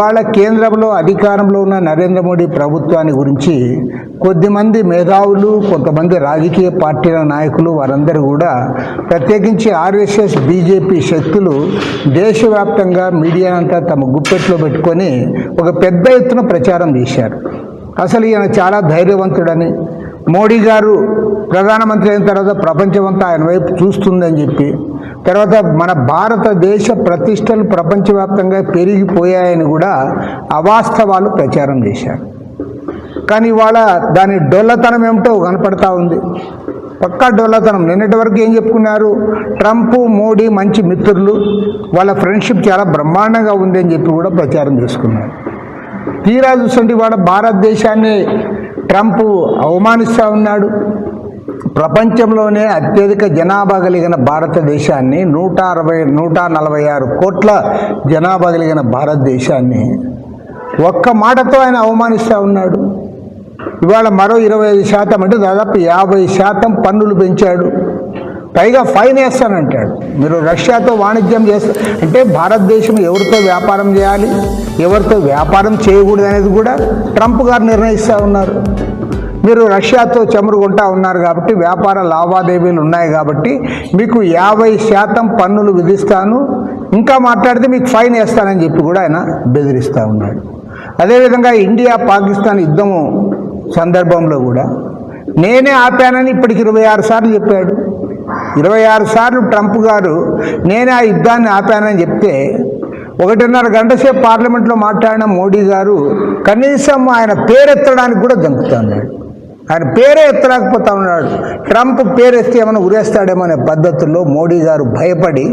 ఇవాళ కేంద్రంలో అధికారంలో ఉన్న నరేంద్ర మోడీ ప్రభుత్వాన్ని గురించి కొద్దిమంది మేధావులు కొంతమంది రాజకీయ పార్టీల నాయకులు వారందరూ కూడా ప్రత్యేకించి ఆర్ఎస్ఎస్ బీజేపీ శక్తులు దేశవ్యాప్తంగా మీడియా అంతా తమ గుప్పెట్లో పెట్టుకొని ఒక పెద్ద ఎత్తున ప్రచారం చేశారు. అసలు ఈయన చాలా ధైర్యవంతుడని మోడీ గారు ప్రధానమంత్రి అయిన తర్వాత ప్రపంచమంతా ఆయన వైపు చూస్తుందని చెప్పి తర్వాత మన భారతదేశ ప్రతిష్టలు ప్రపంచవ్యాప్తంగా పెరిగిపోయాయని కూడా అవాస్తవాలు ప్రచారం చేశారు. కానీ ఇవాళ దాని డొల్లతనం ఏమిటో కనపడతా ఉంది. పక్కా డొల్లతనం. నిన్నటి వరకు ఏం చెప్పుకున్నారు? ట్రంప్ మోడీ మంచి మిత్రులు. వాళ్ళ ఫ్రెండ్షిప్ చాలా బ్రహ్మాండంగా ఉంది అని చెప్పి కూడా ప్రచారం చేసుకున్నారు. తీరా చూసండి ఇవాళ భారతదేశాన్ని ట్రంప్ అవమానిస్తూ ఉన్నాడు. ప్రపంచంలోనే అత్యధిక జనాభా కలిగిన భారతదేశాన్ని నూట అరవై నూట నలభై ఆరు కోట్ల జనాభా కలిగిన భారతదేశాన్ని. ఒక్క మాటతో ఆయన అవమానిస్తూ ఉన్నాడు. ఇవాళ మరో ఇరవై ఐదు శాతం అంటే దాదాపు యాభై శాతం పన్నులు పెంచాడు. పైగా ఫైన్ వేస్తానంటాడు మీరు రష్యాతో వాణిజ్యం చేస్తా అంటే భారతదేశం ఎవరితో వ్యాపారం చేయాలి? ఎవరితో వ్యాపారం చేయకూడదు అనేది కూడా ట్రంప్ గారు నిర్ణయిస్తూ ఉన్నారు. మీరు రష్యాతో చమురుకుంటా ఉన్నారు కాబట్టి వ్యాపార లావాదేవీలు ఉన్నాయి కాబట్టి మీకు యాభై శాతం పన్నులు విధిస్తాను. ఇంకా మాట్లాడితే మీకు ఫైన్ వేస్తానని చెప్పి కూడా ఆయన బెదిరిస్తూ ఉన్నాడు. అదేవిధంగా ఇండియా పాకిస్తాన్ యుద్ధము సందర్భంలో కూడా నేనే ఆపానని ఇప్పటికి ఇరవై ఆరు సార్లు చెప్పాడు. ఇరవై ఆరు సార్లు ట్రంప్ గారు నేనే ఆ యుద్ధాన్ని ఆపానని చెప్తే ఒకటిన్నర గంట సేపు పార్లమెంట్లో మాట్లాడిన మోడీ గారు కనీసం ఆయన పేరెత్తడానికి కూడా దంకుతున్నాడు ఆయన పేరే ఎత్తలేకపోతా ఉన్నాడు. ట్రంప్ పేరెత్తి ఏమైనా ఉరేస్తాడేమో అనే పద్ధతుల్లో మోడీ గారు భయపడి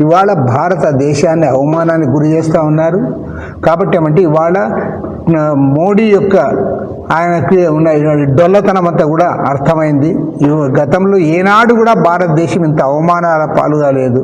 ఇవాళ భారతదేశాన్ని అవమానానికి గురి చేస్తూ ఉన్నారు. కాబట్టి ఏమంటే ఇవాళ మోడీ యొక్క ఆయనకి ఉన్న డొల్లతనం అంతా కూడా అర్థమైంది. గతంలో ఏనాడు కూడా భారతదేశం ఇంత అవమానాల పాలుగా లేదు